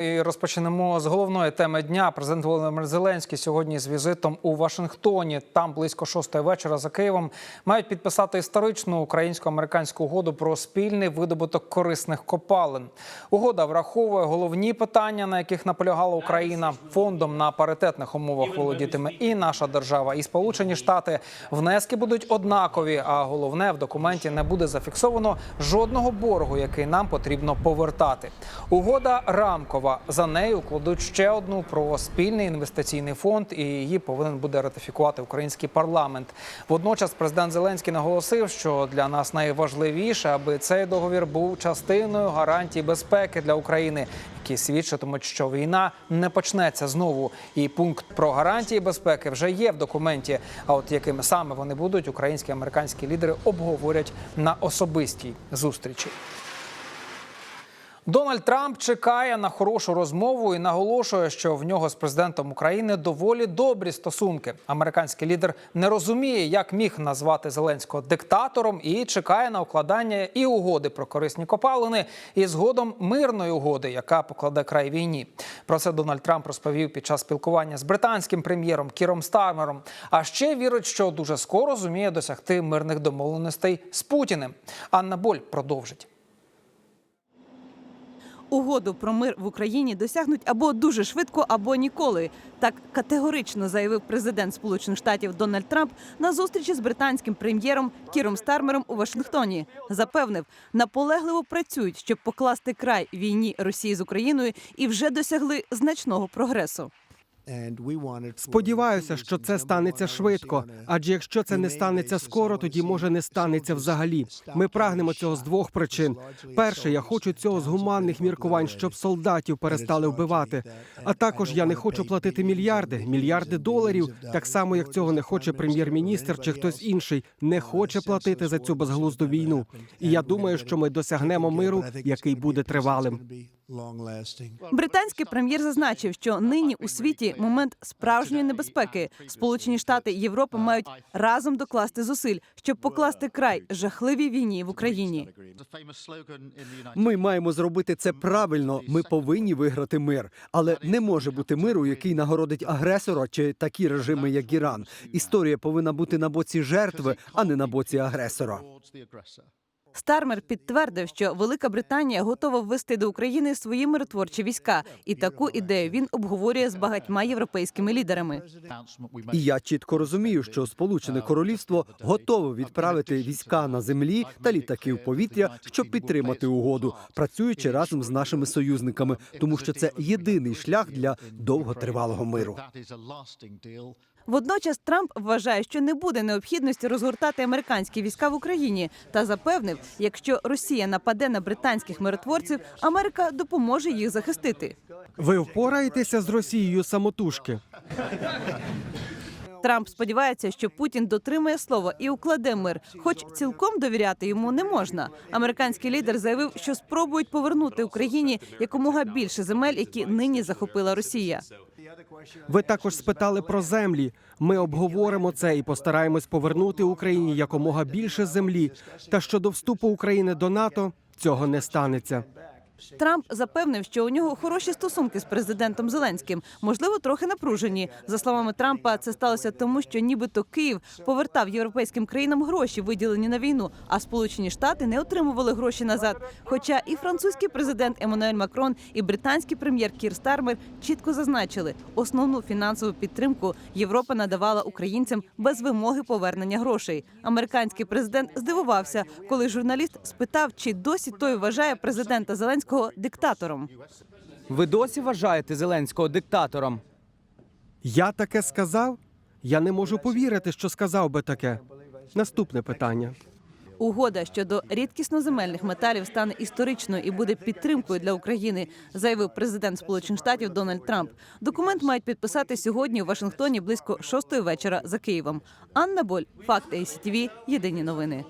І розпочнемо з головної теми дня. Президент Володимир Зеленський сьогодні з візитом у Вашингтоні. Там близько шостої вечора за Києвом мають підписати історичну українсько-американську угоду про спільний видобуток корисних копалин. Угода враховує головні питання, на яких наполягала Україна. Фондом на паритетних умовах володітиме і наша держава, і Сполучені Штати. Внески будуть однакові. А головне в документі не буде зафіксовано жодного боргу, який нам потрібно повертати. Угода рамкова. За нею кладуть ще одну про спільний інвестиційний фонд, і її повинен буде ратифікувати український парламент. Водночас президент Зеленський наголосив, що для нас найважливіше, аби цей договір був частиною гарантій безпеки для України, які свідчитимуть, що війна не почнеться знову. І пункт про гарантії безпеки вже є в документі. А от якими саме вони будуть, українські і американські лідери обговорять на особистій зустрічі. Дональд Трамп чекає на хорошу розмову і наголошує, що в нього з президентом України доволі добрі стосунки. Американський лідер не розуміє, як міг назвати Зеленського диктатором, і чекає на укладання і угоди про корисні копалини, і згодом мирної угоди, яка покладе край війні. Про це Дональд Трамп розповів під час спілкування з британським прем'єром Кіром Стармером. А ще вірить, що дуже скоро зуміє досягти мирних домовленостей з Путіним. Анна Боль продовжить. Угоду про мир в Україні досягнуть або дуже швидко, або ніколи. Так категорично заявив президент Сполучених Штатів Дональд Трамп на зустрічі з британським прем'єром Кіром Стармером у Вашингтоні. Запевнив, наполегливо працюють, щоб покласти край війні Росії з Україною, і вже досягли значного прогресу. Сподіваюся, що це станеться швидко. Адже якщо це не станеться скоро, тоді може не станеться взагалі. Ми прагнемо цього з двох причин: перше, я хочу цього з гуманних міркувань, щоб солдатів перестали вбивати. А також я не хочу платити мільярди, мільярди доларів, так само як цього не хоче прем'єр-міністр чи хтось інший, не хоче платити за цю безглузду війну. І я думаю, що ми досягнемо миру, який буде тривалим. Британський прем'єр зазначив, що нині у світі момент справжньої небезпеки. Сполучені Штати і Європа мають разом докласти зусиль, щоб покласти край жахливій війні в Україні. Ми маємо зробити це правильно. Ми повинні виграти мир, але не може бути миру, який нагородить агресора чи такі режими, як Іран. Історія повинна бути на боці жертви, а не на боці агресора. Стармер підтвердив, що Велика Британія готова ввести до України свої миротворчі війська, і таку ідею він обговорює з багатьма європейськими лідерами. І я чітко розумію, що Сполучене Королівство готове відправити війська на землі та літаки в повітря, щоб підтримати угоду, працюючи разом з нашими союзниками, тому що це єдиний шлях для довготривалого миру. Водночас Трамп вважає, що не буде необхідності розгортати американські війська в Україні та запевнив, якщо Росія нападе на британських миротворців, Америка допоможе їх захистити. Ви впораєтеся з Росією самотужки. Трамп сподівається, що Путін дотримає слова і укладе мир, хоч цілком довіряти йому не можна. Американський лідер заявив, що спробують повернути Україні якомога більше земель, які нині захопила Росія. Ви також спитали про землі. Ми обговоримо це і постараємось повернути Україні якомога більше землі. Та щодо вступу України до НАТО цього не станеться. Трамп запевнив, що у нього хороші стосунки з президентом Зеленським, можливо, трохи напружені. За словами Трампа, це сталося тому, що нібито Київ повертав європейським країнам гроші, виділені на війну, а Сполучені Штати не отримували гроші назад. Хоча і французький президент Еммануель Макрон, і британський прем'єр Кір Стармер чітко зазначили, основну фінансову підтримку Європа надавала українцям без вимоги повернення грошей. Американський президент здивувався, коли журналіст спитав, чи досі той вважає президента Зеленського диктатором. Ви досі вважаєте Зеленського диктатором? Я таке сказав? Я не можу повірити, що сказав би таке. Наступне питання. Угода щодо рідкісноземельних металів стане історичною і буде підтримкою для України, заявив президент Сполучених Штатів Дональд Трамп. Документ мають підписати сьогодні у Вашингтоні близько шостої вечора за Києвом. Анна Боль, факти АСТВ, Єдині новини.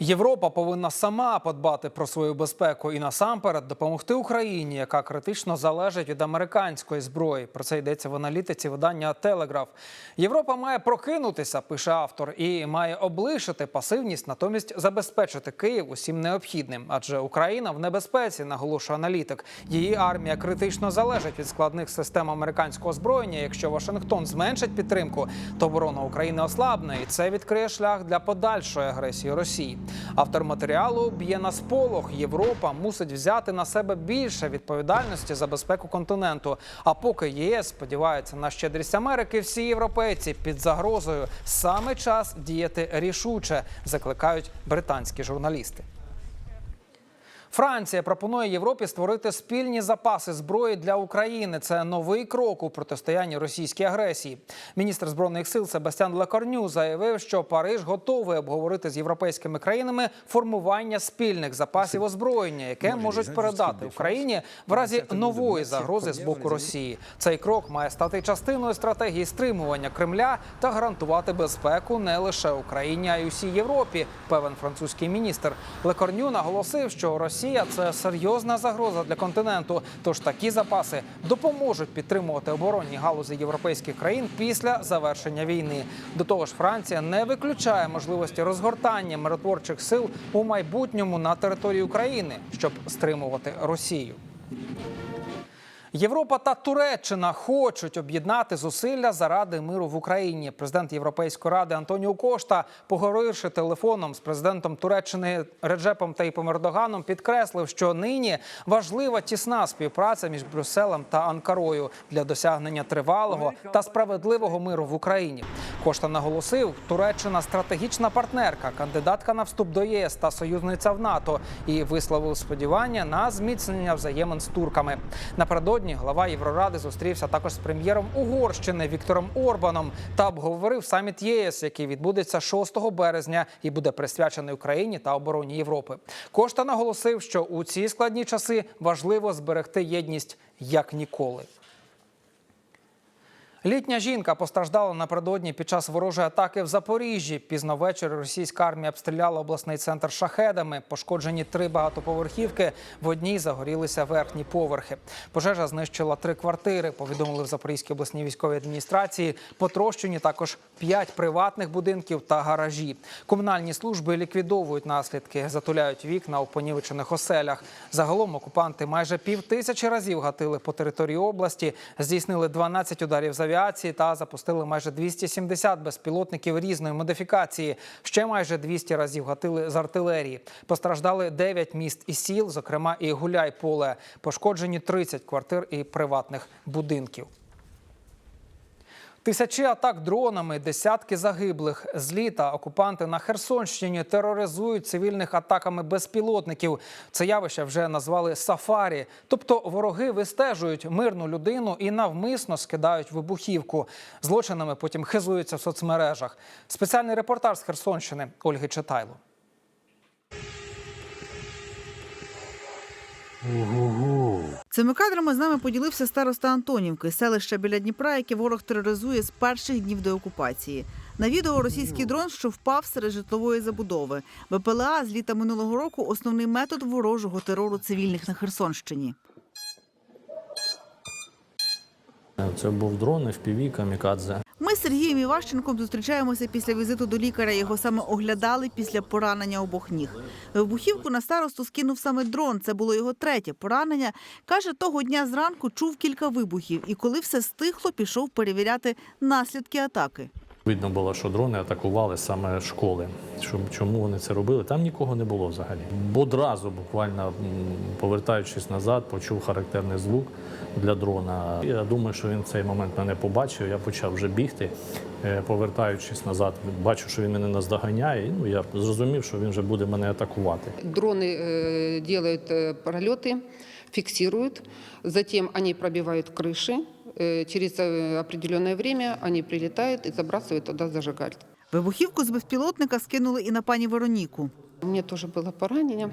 Європа повинна сама подбати про свою безпеку і насамперед допомогти Україні, яка критично залежить від американської зброї. Про це йдеться в аналітиці видання Телеграф. Європа має прокинутися, пише автор, і має облишити пасивність, натомість забезпечити Київ усім необхідним. Адже Україна в небезпеці, наголошує аналітик. Її армія критично залежить від складних систем американського озброєння. Якщо Вашингтон зменшить підтримку, то оборона України ослабне, і це відкриє шлях для подальшої агресії Росії. Автор матеріалу б'є на сполох. Європа мусить взяти на себе більше відповідальності за безпеку континенту. А поки ЄС сподівається на щедрість Америки, всі європейці під загрозою саме час діяти рішуче, закликають британські журналісти. Франція пропонує Європі створити спільні запаси зброї для України. Це новий крок у протистоянні російській агресії. Міністр збройних сил Себастьян Лекорню заявив, що Париж готовий обговорити з європейськими країнами формування спільних запасів озброєння, яке можуть передати Україні в разі нової загрози з боку Росії. Цей крок має стати частиною стратегії стримування Кремля та гарантувати безпеку не лише Україні, а й усій Європі. Певен французький міністр Лекорню наголосив, що Росія це серйозна загроза для континенту. Тож такі запаси допоможуть підтримувати оборонні галузі європейських країн після завершення війни. До того ж, Франція не виключає можливості розгортання миротворчих сил у майбутньому на території України, щоб стримувати Росію. Європа та Туреччина хочуть об'єднати зусилля заради миру в Україні. Президент Європейської ради Антоніо Кошта, поговоривши телефоном з президентом Туреччини Реджепом Тейпом Ердоганом, підкреслив, що нині важлива тісна співпраця між Брюсселем та Анкарою для досягнення тривалого та справедливого миру в Україні. Кошта наголосив, Туреччина стратегічна партнерка, кандидатка на вступ до ЄС та союзниця в НАТО і висловив сподівання на зміцнення взаємин з турками. Напередодні глава Євроради зустрівся також з прем'єром Угорщини Віктором Орбаном та обговорив саміт ЄС, який відбудеться 6 березня і буде присвячений Україні та обороні Європи. Кошта наголосив, що у ці складні часи важливо зберегти єдність як ніколи. Літня жінка постраждала напередодні під час ворожої атаки в Запоріжжі. Пізно ввечері російська армія обстріляла обласний центр шахедами. Пошкоджені три багатоповерхівки. В одній загорілися верхні поверхи. Пожежа знищила три квартири. Повідомили в Запорізькій обласній військовій адміністрації. Потрощені також п'ять приватних будинків та гаражі. Комунальні служби ліквідовують наслідки, затуляють вікна у понівечених оселях. Загалом окупанти майже пів тисячі разів гатили по території області, здійснили 12 ударів з авіації та запустили майже 270 безпілотників різної модифікації. Ще майже 200 разів гатили з артилерії. Постраждали 9 міст і сіл, зокрема і Гуляйполе. Пошкоджені 30 квартир і приватних будинків. Тисячі атак дронами, десятки загиблих. З літа окупанти на Херсонщині тероризують цивільних атаками безпілотників. Це явище вже назвали сафарі. Тобто вороги вистежують мирну людину і навмисно скидають вибухівку. Злочинами потім хизуються в соцмережах. Спеціальний репортаж з Херсонщини Ольги Читайло. Цими кадрами з нами поділився староста Антонівки, селище біля Дніпра, яке ворог тероризує з перших днів деокупації. На відео російський дрон, що впав серед житлової забудови. БПЛА з літа минулого року основний метод ворожого терору цивільних на Херсонщині. Це був дрон FPV камікадзе. Ми з Сергієм Іващенком зустрічаємося після візиту до лікаря. Його саме оглядали після поранення обох ніг. Вибухівку на старосту скинув саме дрон. Це було його третє поранення. Каже, того дня зранку чув кілька вибухів, і коли все стихло, пішов перевіряти наслідки атаки. Видно було, що дрони атакували саме школи. Що- Чому вони це робили? Там нікого не було взагалі. Бо одразу, буквально м, повертаючись назад, почув характерний звук для дрона. Я думаю, що він в цей момент мене побачив. Я почав вже бігти. Е, Повертаючись назад, бачу, що він мене наздоганяє. І, Ну я зрозумів, що він вже буде мене атакувати. Дроны э, делают э, пролеты, фиксируют, затем они пробивают крыши. Э, через э, определенное время они прилетают и забрасывают туда зажигаль. Вибухівку з безпілотника скинули і на пані Вероніку. У меня тоже было поранение.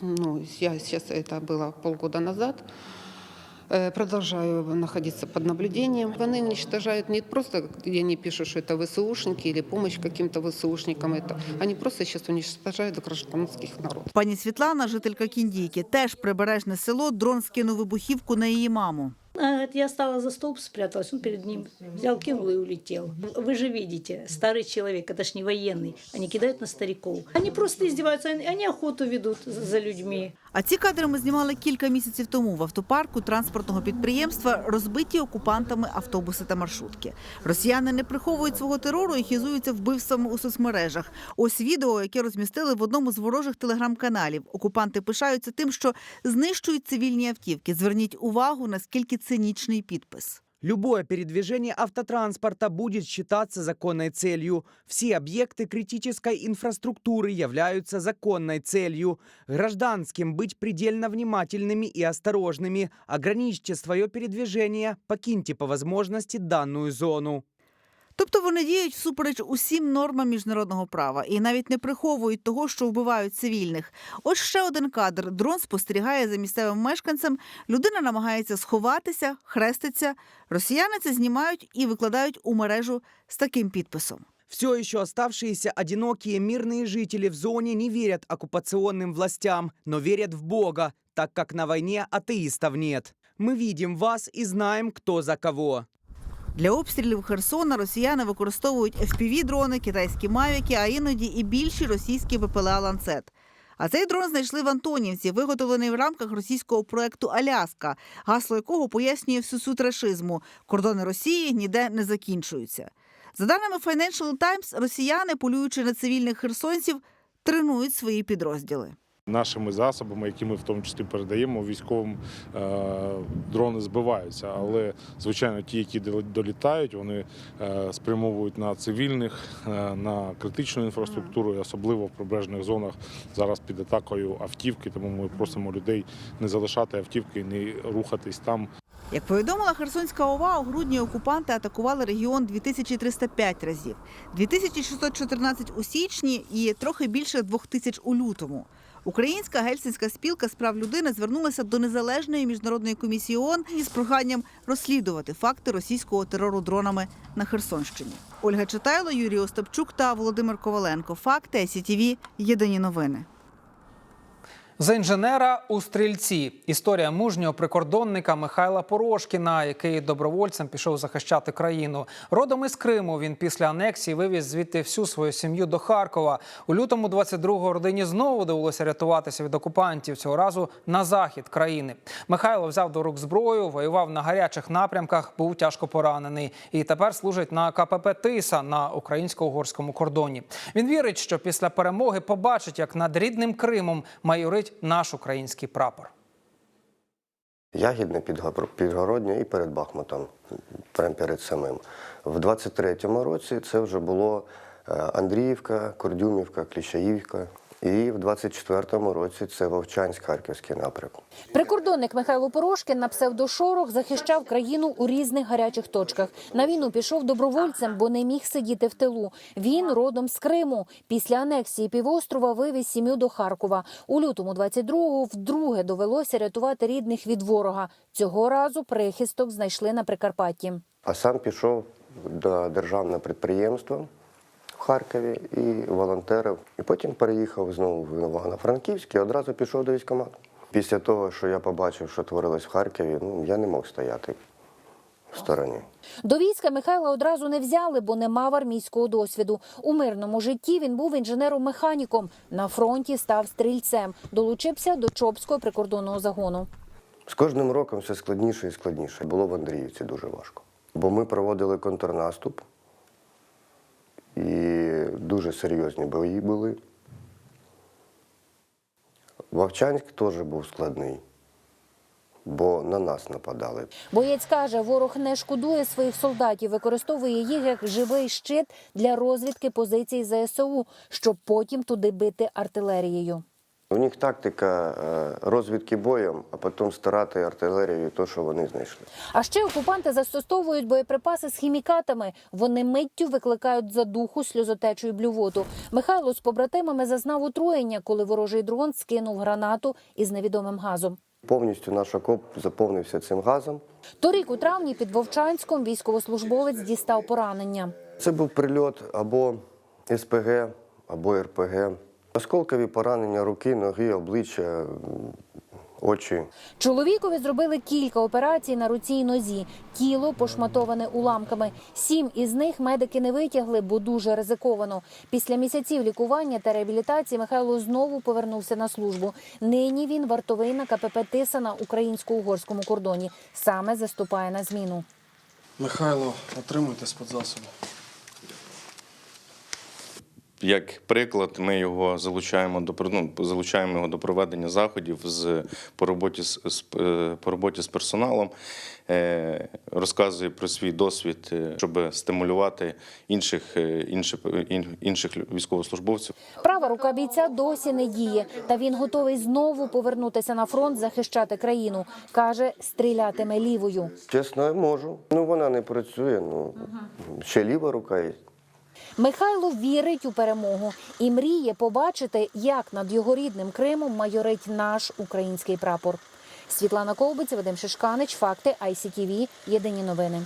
Ну, я сейчас это было полгода назад. Э, Продолжаю находиться под наблюдением. Они уничтожают не просто, где они пишут, что это ВСУшники или помощь каким-то ВСУшникам. Это. Они просто сейчас уничтожают гражданских народов. Пані Світлана, жителька Кіндійки, теж прибережне село, дрон скинув вибухівку на її маму. А, говорит, Я стала за столб, спряталась, он перед ним взял, кинул и улетел. Вы же видите, старый человек, это ж не военный, они кидают на стариков. Они просто издеваются, они, они охоту ведут за за людьми. А ці кадри ми знімали кілька місяців тому в автопарку транспортного підприємства, розбиті окупантами автобуси та маршрутки. Росіяни не приховують свого терору і хізуються вбивствами у соцмережах. Ось відео, яке розмістили в одному з ворожих телеграм-каналів. Окупанти пишаються тим, що знищують цивільні автівки. Зверніть увагу, наскільки цинічний підпис. Любое передвижение автотранспорта будет считаться законной целью. Все объекты критической инфраструктуры являются законной целью. Гражданским быть предельно внимательными и осторожными. Ограничьте свое передвижение, покиньте по возможности данную зону. Тобто вони діють всупереч усім нормам міжнародного права і навіть не приховують того, що вбивають цивільних. Ось ще один кадр. Дрон спостерігає за місцевим мешканцем. Людина намагається сховатися, хреститься. Росіяни це знімають і викладають у мережу з таким підписом. Все еще оставшиеся одинокие мирные жители в зоне не верят оккупационным властям, но верят в Бога, так как на войне атеистов нет. Мы видим вас и знаем, кто за кого. Для обстрілів Херсона росіяни використовують FPV-дрони, китайські мавіки, а іноді і більші російські БПЛА «Ланцет». А цей дрон знайшли в Антонівці, виготовлений в рамках російського проекту Аляска, гасло якого пояснює всю суть рашизму. Кордони Росії ніде не закінчуються. За даними Financial Times, росіяни, полюючи на цивільних херсонців, тренують свої підрозділи. Нашими засобами, які ми в тому числі передаємо військовим, е, дрони збиваються. Але звичайно, ті, які долітають, вони е, спрямовують на цивільних, е, на критичну інфраструктуру, і особливо в прибережних зонах зараз під атакою автівки. Тому ми просимо людей не залишати автівки, не рухатись там. Як повідомила Херсонська ОВА, у грудні окупанти атакували регіон 2305 разів, 2614 у січні і трохи більше 2000 у лютому. Українська гельсінська спілка з прав людини звернулася до незалежної міжнародної комісії ООН із проханням розслідувати факти російського терору дронами на Херсонщині. Ольга Читайло, Юрій Остапчук та Володимир Коваленко. Факти СІТІВІ. Єдині новини. За інженера у стрільці історія мужнього прикордонника Михайла Порошкіна, який добровольцем пішов захищати країну. Родом із Криму він після анексії вивіз звідти всю свою сім'ю до Харкова. У лютому 22-го родині знову довелося рятуватися від окупантів цього разу на захід країни. Михайло взяв до рук зброю, воював на гарячих напрямках, був тяжко поранений і тепер служить на КПП Тиса на українсько-угорському кордоні. Він вірить, що після перемоги побачить, як над рідним Кримом майорить наш український прапор. Ягідне підгор- підгороднє і перед Бахмутом, прямо перед самим. В 23-му році це вже було е, Андріївка, Кордюмівка, Кліщаївка. І в 24-му році це Вовчанськ, Харківський напрямок. Прикордонник Михайло Порошкін на псевдошорох захищав країну у різних гарячих точках. На війну пішов добровольцем, бо не міг сидіти в тилу. Він родом з Криму. Після анексії півострова вивіз сім'ю до Харкова. У лютому 22-го вдруге довелося рятувати рідних від ворога. Цього разу прихисток знайшли на Прикарпатті. А сам пішов до державного підприємства в Харкові і волонтерив. І потім переїхав знову в Івано-Франківськ і одразу пішов до військкомату. Після того, що я побачив, що творилось в Харкові, ну я не мог стояти в стороні. До війська Михайла одразу не взяли, бо не мав армійського досвіду. У мирному житті він був інженером-механіком. На фронті став стрільцем. Долучився до Чопського прикордонного загону. З кожним роком все складніше і складніше. Було в Андріївці дуже важко. Бо ми проводили контрнаступ, дуже серйозні бої були. Вовчанськ теж був складний, бо на нас нападали. Боєць каже, ворог не шкодує своїх солдатів, використовує їх як живий щит для розвідки позицій ЗСУ, щоб потім туди бити артилерією. У них тактика е, розвідки боєм, а потім старати артилерією те, що вони знайшли. А ще окупанти застосовують боєприпаси з хімікатами. Вони миттю викликають задуху, сльозотечу і блювоту. Михайло з побратимами зазнав отруєння, коли ворожий дрон скинув гранату із невідомим газом. Повністю наш окоп заповнився цим газом. Торік у травні під Вовчанськом військовослужбовець дістав поранення. Це був прильот або СПГ, або РПГ. Осколкові поранення руки, ноги, обличчя, очі. Чоловікові зробили кілька операцій на руці й нозі. Тіло пошматоване уламками. Сім із них медики не витягли, бо дуже ризиковано. Після місяців лікування та реабілітації Михайло знову повернувся на службу. Нині він вартовий на КПП Тиса на українсько-угорському кордоні. Саме заступає на зміну. Михайло, отримуйте спецзасоби. Як приклад, ми його залучаємо до ну, залучаємо його до проведення заходів з по роботі з, з е, по роботі з персоналом, е, розказує про свій досвід, е, щоб стимулювати інших інших, інших військовослужбовців. Права рука бійця досі не діє, та він готовий знову повернутися на фронт, захищати країну. каже, стрілятиме лівою. Чесно, я можу. Ну вона не працює. Ну ще ліва рука є. Михайло вірить у перемогу і мріє побачити, як над його рідним Кримом майорить наш український прапор. Світлана Ковбиць, Вадим Шишканич, факти ICTV, Єдині новини.